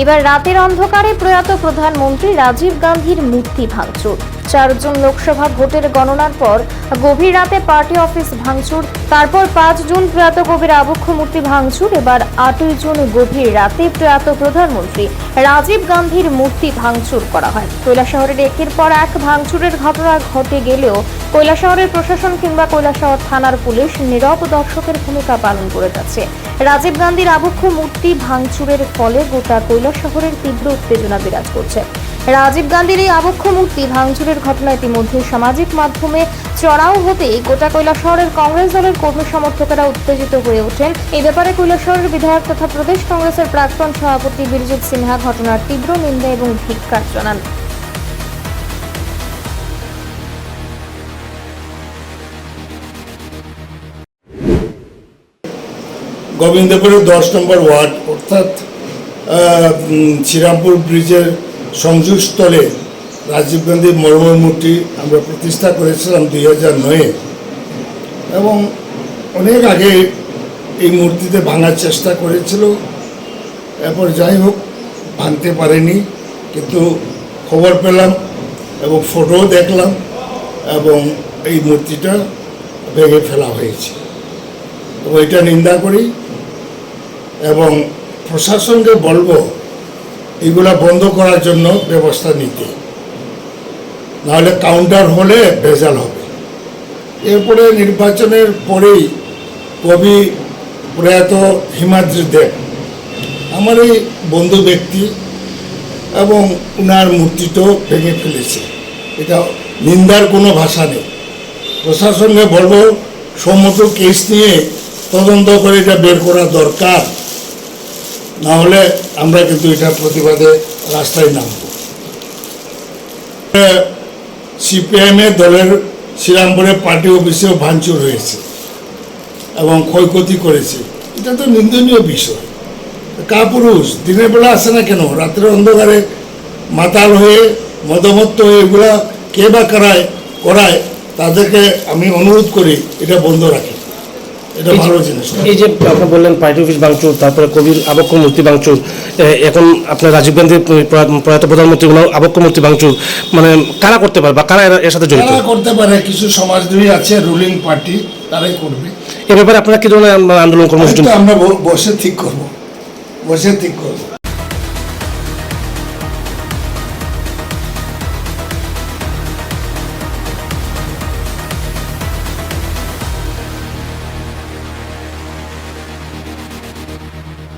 এবার রাতের অন্ধকারে প্রয়াত প্রধানমন্ত্রী রাজীব গান্ধীর মূর্তি ভাঙচুর। চারজন লোকসভা ভোটের গণনার পর গভীর রাতে পার্টি অফিস ভাঙচুর, তারপর পাঁচ জুন প্রয়াত কবির আবক্ষ মূর্তি ভাঙচুর, এবার আটই জুন গভীর রাতে প্রয়াত প্রধানমন্ত্রী রাজীব গান্ধীর মূর্তি ভাঙচুর করা হয়। কৈলাসহরের একের পর এক ভাঙচুরের ঘটনা ঘটে গেলেও কৈলাসহরের প্রশাসন কিংবা কৈলাসহর থানার পুলিশ নীরব দর্শকের ভূমিকা পালন করে যাচ্ছে। রাজীব গান্ধীর আবক্ষ মূর্তি ভাঙচুরের ফলে গোটা কৈলাসহরের তীব্র উত্তেজনা বিরাজ করছে। রাজীব গান্ধীর এই আবক্ষ মূর্তি ভাঙচুরের ঘটনা ইতিমধ্যে সামাজিক মাধ্যমে চড়াও হতেই গোটা কৈলা শহরের কংগ্রেস দলের কর্মী সমর্থকেরা উত্তেজিত হয়ে ওঠেন। এই ব্যাপারে কৈলা শহরের বিধায়ক তথা প্রদেশ কংগ্রেসের প্রাক্তন সভাপতি বীরজিৎ সিনহা ঘটনার তীব্র নিন্দা এবং ধিক্কার জানান। গোবিন্দপুরের দশ নম্বর ওয়ার্ড, অর্থাৎ শ্রীরামপুর ব্রিজের সংযোগস্থলে রাজীব গান্ধীর মরমর মূর্তি আমরা প্রতিষ্ঠা করেছিলাম দুই হাজার নয়ে। এবং অনেক আগে এই মূর্তিতে ভাঙার চেষ্টা করেছিল। এরপর যাই হোক, ভাঙতে পারেনি, কিন্তু খবর পেলাম এবং ফটোও দেখলাম এবং এই মূর্তিটা ভেঙে ফেলা হয়েছে। তো এটা নিন্দা করি এবং প্রশাসনকে বলব, এগুলা বন্ধ করার জন্য ব্যবস্থা নিতে। নাহলে কাউন্টার হলে ভেজাল হবে। এরপরে নির্বাচনের পরেই কবি প্রয়াত হিমাদ্রি দেব, আমার এই বন্ধু ব্যক্তি এবং উনার মূর্তিটাও ভেঙে ফেলেছে। এটা নিন্দার কোনো ভাষা নেই। প্রশাসনকে বলব, সমস্ত কেস নিয়ে তদন্ত করে এটা বের করা দরকার। না হলে আমরা কিন্তু এটা প্রতিবাদে রাস্তায় নামব। সিপিআইএমের দলের শ্রীরামপুরে পার্টি অফিসেও ভাঙচুর হয়েছে এবং ক্ষয়ক্ষতি করেছে। এটা তো নিন্দনীয় বিষয়। কাপুরুষ, দিনের বেলা আসে না কেন? রাত্রে অন্ধকারে মাতাল হয়ে, মদমত্ত হয়ে এগুলা কে বা করায় করায়, তাদেরকে আমি অনুরোধ করি এটা বন্ধ রাখি। এই যে আপনি বললেন পার্টি অফিস ভাঙচুর তারপরে কবির আবক্ষ মূর্তি ভাঙচুর এখন আপনার রাজীব গান্ধী প্রয়াত- প্রধানমন্ত্রী ওনার আবক্ষ মূর্তি ভাঙচুর মানে কারা করতে পারে বা কারা এর- সাথে জড়িত? করতে পারে? কিছু সমাজদ্রোহী আছে রুলিং পার্টি তারাই করবে। এ ব্যাপারে আপনারা কি ধরনের আন্দোলন কর্মসূচি আমরা বসে ঠিক করব। বসে ঠিক করব।